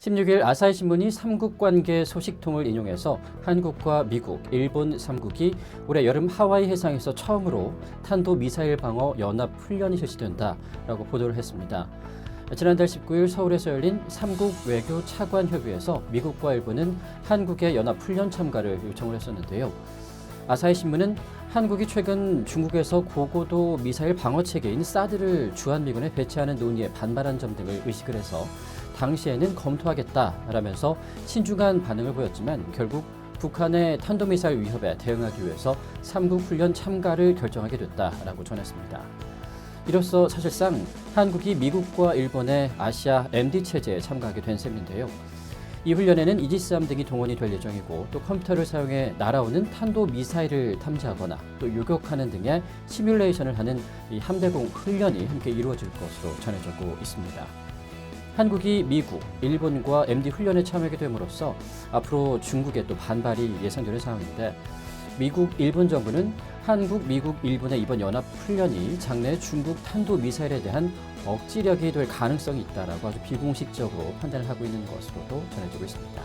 16일 아사히 신문이 삼국 관계 소식통을 인용해서 한국과 미국, 일본 3국이 올해 여름 하와이 해상에서 처음으로 탄도 미사일 방어 연합 훈련이 실시된다라고 보도를 했습니다. 지난달 19일 서울에서 열린 삼국 외교 차관 협의에서 미국과 일본은 한국의 연합 훈련 참가를 요청을 했었는데요. 아사히 신문은 한국이 최근 중국에서 고고도 미사일 방어 체계인 사드를 주한미군에 배치하는 논의에 반발한 점 등을 의식을 해서 당시에는 검토하겠다라면서 신중한 반응을 보였지만 결국 북한의 탄도미사일 위협에 대응하기 위해서 삼국 훈련 참가를 결정하게 됐다라고 전했습니다. 이로써 사실상 한국이 미국과 일본의 아시아 MD 체제에 참가하게 된 셈인데요. 이 훈련에는 이지스함 등이 동원이 될 예정이고 또 컴퓨터를 사용해 날아오는 탄도 미사일을 탐지하거나 또 요격하는 등의 시뮬레이션을 하는 이 함대공 훈련이 함께 이루어질 것으로 전해지고 있습니다. 한국이 미국, 일본과 MD 훈련에 참여하게 됨으로써 앞으로 중국의 또 반발이 예상되는 상황인데 미국, 일본 정부는 한국, 미국, 일본의 이번 연합 훈련이 장래 중국 탄도 미사일에 대한 억지력이 될 가능성이 있다라고 아주 비공식적으로 판단을 하고 있는 것으로도 전해지고 있습니다.